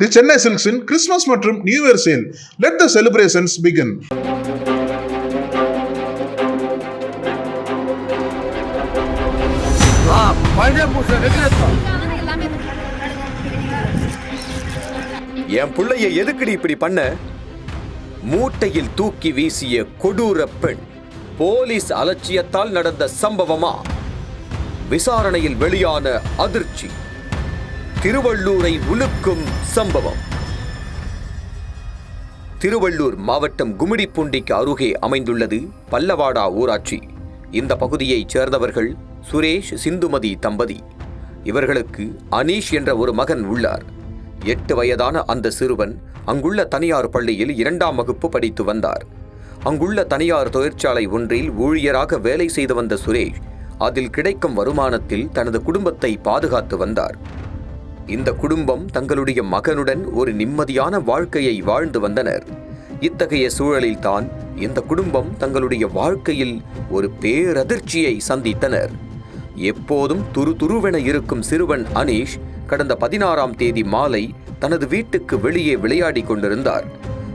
தி சென்னை சில்க்ஸின் கிறிஸ்துமஸ் மற்றும் new year sale let the celebrations begin என் புள்ளைய எதுக்குடி இப்படி பண்ண? மூட்டையில் தூக்கி வீசிய கொடூர பெண் போலீஸ் அலட்சியத்தால் நடந்த சம்பவமா? விசாரணையில் வெளியான அதிர்ச்சி. திருவள்ளூரை உலுக்கும் சம்பவம். திருவள்ளூர் மாவட்டம் கும்மிடிப்பூண்டிக்கு அருகே அமைந்துள்ளது பல்லவாடா ஊராட்சி. இந்த பகுதியைச் சேர்ந்தவர்கள் சுரேஷ் சிந்துமதி தம்பதி. இவர்களுக்கு அனீஷ் என்ற ஒரு மகன் உள்ளார். எட்டு வயதான அந்த சிறுவன் அங்குள்ள தனியார் பள்ளியில் இரண்டாம் வகுப்பு படித்து வந்தார். அங்குள்ள தனியார் தொழிற்சாலை ஒன்றில் ஊழியராக வேலை செய்து வந்த சுரேஷ் அதில் கிடைக்கும் வருமானத்தில் தனது குடும்பத்தை பாதுகாத்து வந்தார். இந்த குடும்பம் தங்களுடைய மகனுடன் ஒரு நிம்மதியான வாழ்க்கையை வாழ்ந்து வந்தனர். இத்தகைய சூழலில்தான் இந்த குடும்பம் தங்களுடைய வாழ்க்கையில் ஒரு பேரதிர்ச்சியை சந்தித்தனர். எப்போதும் துருதுருவென இருக்கும் சிறுவன் அனீஷ் கடந்த பதினாறாம் தேதி மாலை தனது வீட்டுக்கு வெளியே விளையாடிக் கொண்டிருந்தார்.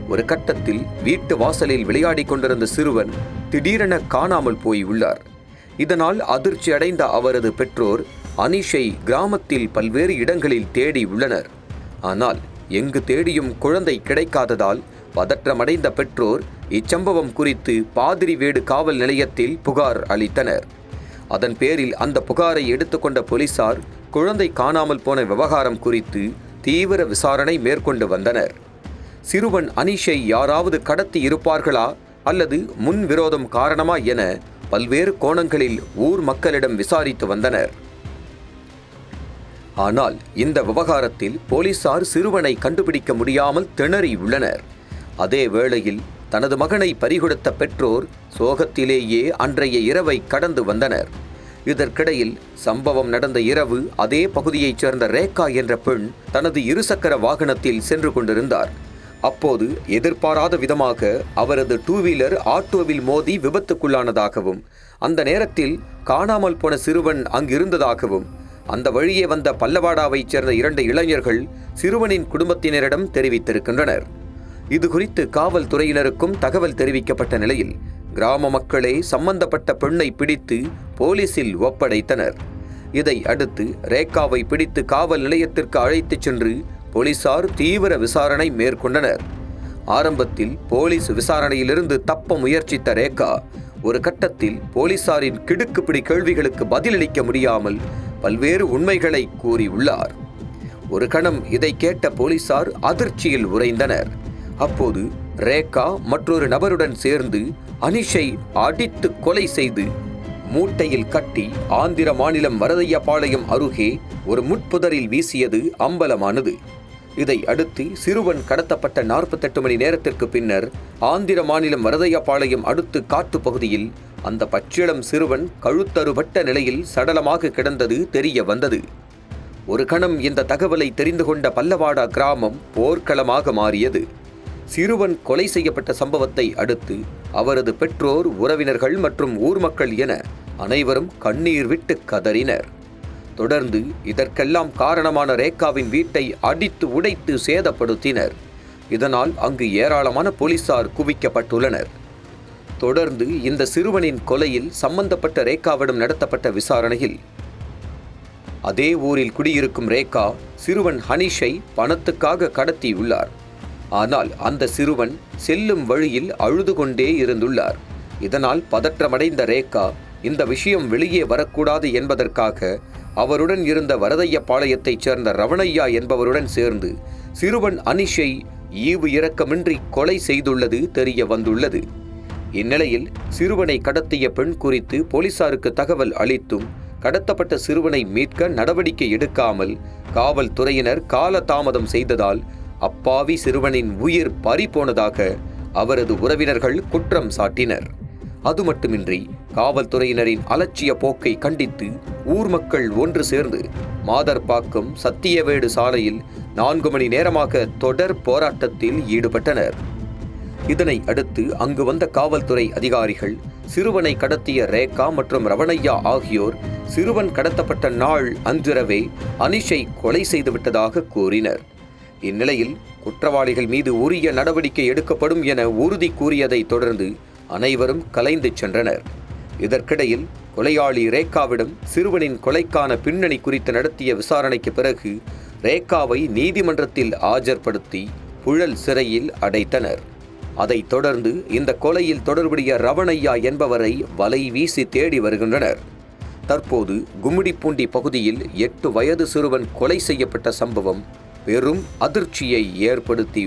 ஒரு கட்டத்தில் வீட்டு வாசலில் விளையாடி கொண்டிருந்த சிறுவன் திடீரென காணாமல் போய் உள்ளார். இதனால் அதிர்ச்சி அடைந்த அவரது பெற்றோர் அனீஷை கிராமத்தில் பல்வேறு இடங்களில் தேடி உள்ளனர். ஆனால் எங்கு தேடியும் குழந்தை கிடைக்காததால் பதற்றமடைந்த பெற்றோர் இச்சம்பவம் குறித்து பாதிரிவேடு காவல் நிலையத்தில் புகார் அளித்தனர். அதன் பேரில் அந்த புகாரை எடுத்துக்கொண்ட போலீசார் குழந்தை காணாமல் போன விவகாரம் குறித்து தீவிர விசாரணை மேற்கொண்டு வந்தனர். சிறுவன் அனீஷை யாராவது கடத்தி இருப்பார்களா அல்லது முன் விரோதம் காரணமா என பல்வேறு கோணங்களில் ஊர் மக்களிடம் விசாரித்து வந்தனர். ஆனால் இந்த விவகாரத்தில் போலீசார் சிறுவனை கண்டுபிடிக்க முடியாமல் திணறி உள்ளனர். அதே வேளையில் தனது மகனை பறிகொடுத்த பெற்றோர் சோகத்திலேயே அன்றைய இரவை கடந்து வந்தனர். இதற்கிடையில் சம்பவம் நடந்த இரவு அதே பகுதியைச் சேர்ந்த ரேகா என்ற பெண் தனது இருசக்கர வாகனத்தில் சென்று கொண்டிருந்தார். அப்போது எதிர்பாராத விதமாக அவரது டூ வீலர் ஆட்டோவில் மோதி விபத்துக்குள்ளானதாகவும் அந்த நேரத்தில் காணாமல் போன சிறுவன் அங்கிருந்ததாகவும் அந்த வழியே வந்த பல்லவாடாவைச் சேர்ந்த இரண்டு இளைஞர்கள் சிறுவனின் குடும்பத்தினரிடம் தெரிவித்திருக்கின்றனர். இது குறித்து காவல்துறையினருக்கும் தகவல் தெரிவிக்கப்பட்ட நிலையில் கிராம மக்களே சம்பந்தப்பட்ட பெண்ணை பிடித்து போலீசில் ஒப்படைத்தனர். இதை அடுத்து ரேகாவை பிடித்து காவல் நிலையத்திற்கு அழைத்துச் சென்று போலீசார் தீவிர விசாரணை மேற்கொண்டனர். ஆரம்பத்தில் போலீஸ் விசாரணையிலிருந்து தப்ப முயற்சித்த ரேகா ஒரு கட்டத்தில் போலீசாரின் கிடுக்குப்பிடி கேள்விகளுக்கு பதிலளிக்க முடியாமல் பல்வேறு உண்மைகளை கூறியுள்ளார். ஒரு கணம் இதை கேட்ட போலீசார் அதிர்ச்சியில் உறைந்தனர். அப்போது ரேகா மற்றொரு நபருடன் சேர்ந்து அனிஷை அடித்து கொலை செய்து மூட்டையில் கட்டி ஆந்திர மாநிலம் வரதையபாளையம் அருகே ஒரு முட்புதரில் வீசியது அம்பலமானது. இதை அடுத்து சிறுவன் கடத்தப்பட்ட நாற்பத்தெட்டு மணி நேரத்திற்கு பின்னர் ஆந்திர மாநிலம் வரதையபாளையம் அடுத்து காட்டுப் பகுதியில் அந்த பச்சிளம் சிறுவன் கழுத்தறுபட்ட நிலையில் சடலமாக கிடந்தது தெரிய வந்தது. ஒரு கணம் இந்த தகவலை தெரிந்து கொண்ட பல்லவாடா கிராமம் போர்க்களமாக மாறியது. சிறுவன் கொலை செய்யப்பட்ட சம்பவத்தை அடுத்து அவரது பெற்றோர் உறவினர்கள் மற்றும் ஊர் மக்கள் என அனைவரும் கண்ணீர் விட்டு கதறினர். தொடர்ந்து இதற்கெல்லாம் காரணமான ரேகாவின் வீட்டை அடித்து உடைத்து சேதப்படுத்தினர். இதனால் அங்கு ஏராளமான போலீசார் குவிக்கப்பட்டுள்ளனர். தொடர்ந்து இந்த சிறுவனின் கொலையில் சம்பந்தப்பட்ட ரேகாவிடம் நடத்தப்பட்ட விசாரணையில் அதே ஊரில் குடியிருக்கும் ரேகா சிறுவன் ஹனிஷை பணத்துக்காக கடத்தியுள்ளார். ஆனால் அந்த சிறுவன் செல்லும் வழியில் அழுது கொண்டே இருந்துள்ளார். இதனால் பதற்றமடைந்த ரேகா இந்த விஷயம் வெளியே வரக்கூடாது என்பதற்காக அவருடன் இருந்த வரதையபாளையத்தைச் சேர்ந்த ரவணையா என்பவருடன் சேர்ந்து சிறுவன் அனிஷை ஈவு இரக்கமின்றி கொலை செய்துள்ளது தெரிய வந்துள்ளது. இந்நிலையில் சிறுவனை கடத்திய பெண் குறித்து போலீசாருக்கு தகவல் அளித்தும் கடத்தப்பட்ட சிறுவனை மீட்க நடவடிக்கை எடுக்காமல் காவல்துறையினர் காலதாமதம் செய்ததால் அப்பாவி சிறுவனின் உயிர் பறிபோனதாக அவரது உறவினர்கள் குற்றம் சாட்டினர். அது மட்டுமின்றி காவல்துறையினரின் அலட்சிய போக்கை கண்டித்து ஊர் மக்கள் ஒன்று சேர்ந்து மாதர்பாக்கம் சத்தியவேடு சாலையில் நான்கு மணி நேரமாக தொடர் போராட்டத்தில் ஈடுபட்டனர். இதனை அடுத்து அங்கு வந்த காவல்துறை அதிகாரிகள் சிறுவனை கடத்திய ரேகா மற்றும் ரவணையா ஆகியோர் சிறுவன் கடத்தப்பட்ட நாள் அன்றிரவே அனிஷை கொலை செய்துவிட்டதாக கூறினர். இந்நிலையில் குற்றவாளிகள் மீது உரிய நடவடிக்கை எடுக்கப்படும் என உறுதி கூறியதைத் தொடர்ந்து அனைவரும் கலைந்து சென்றனர். இதற்கிடையில் கொலையாளி ரேகாவிடம் சிறுவனின் கொலைக்கான பின்னணி குறித்து நடத்திய விசாரணைக்கு பிறகு ரேகாவை நீதிமன்றத்தில் ஆஜர்படுத்தி புழல் சிறையில் அடைத்தனர். அதைத் தொடர்ந்து இந்த கொலையில் தொடர்புடைய ரவணையா என்பவரை வலை வீசி தேடி வருகின்றனர். தற்போது கும்மிடிப்பூண்டி பகுதியில் எட்டு வயது சிறுவன் கொலை செய்யப்பட்ட சம்பவம் பெரும் அதிர்ச்சியை ஏற்படுத்தி